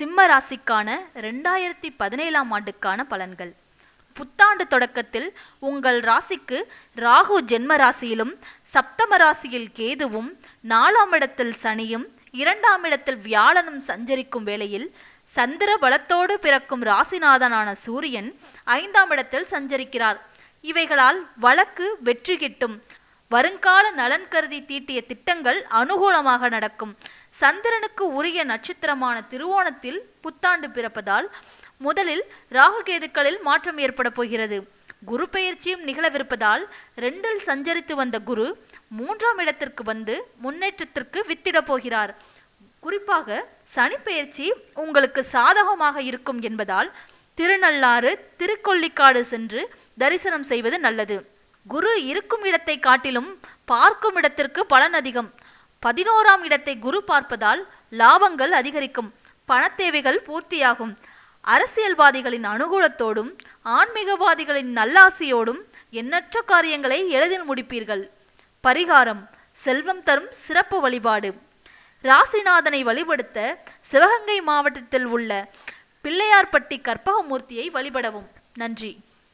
சிம்ம ராசிக்கான ரெண்டாயிரத்தி பதினேழாம் ஆண்டுக்கான பலன்கள். புத்தாண்டு தொடக்கத்தில் உங்கள் ராசிக்கு ராகு ஜென்ம ராசியிலும் சப்தம ராசியில் கேதுவும் நாலாம் இடத்தில் சனியும் இரண்டாம் இடத்தில் வியாழனும் சஞ்சரிக்கும் வேளையில் சந்திர பலத்தோடு பிறக்கும் ராசிநாதனான சூரியன் ஐந்தாம் இடத்தில் சஞ்சரிக்கிறார். இவைகளால் வழக்கு வெற்றி கிட்டும். வருங்கால நலன் கருதி தீட்டிய திட்டங்கள் அனுகூலமாக நடக்கும். சந்திரனுக்கு உரிய நட்சத்திரமான திருவோணத்தில் புத்தாண்டு பிறப்பதால் முதலில் ராகுகேதுக்களில் மாற்றம் ஏற்பட போகிறது. குரு பெயர்ச்சியும் நிகழவிருப்பதால் ரெண்டில் சஞ்சரித்து வந்த குரு மூன்றாம் இடத்திற்கு வந்து முன்னேற்றத்திற்கு வித்திடப் போகிறார். குறிப்பாக சனி பெயர்ச்சி உங்களுக்கு சாதகமாக இருக்கும் என்பதால் திருநள்ளாறு திருக்கொள்ளிக்காடு சென்று தரிசனம் செய்வது நல்லது. குரு இருக்கும் இடத்தை காட்டிலும் பார்க்கும் இடத்திற்கு பலன் அதிகம். பதினோராம் இடத்தை குரு பார்ப்பதால் லாபங்கள் அதிகரிக்கும். பணத்தேவைகள் பூர்த்தியாகும். அரசியல்வாதிகளின் அனுகூலத்தோடும் ஆன்மீகவாதிகளின் நல்லாசியோடும் எண்ணற்ற காரியங்களை எளிதில் முடிப்பீர்கள். பரிகாரம் செல்வம் தரும் சிறப்பு வழிபாடு. ராசிநாதனை வழிபடுத்த சிவகங்கை மாவட்டத்தில் உள்ள பிள்ளையார்பட்டி கற்பகமூர்த்தியை வழிபடவும். நன்றி.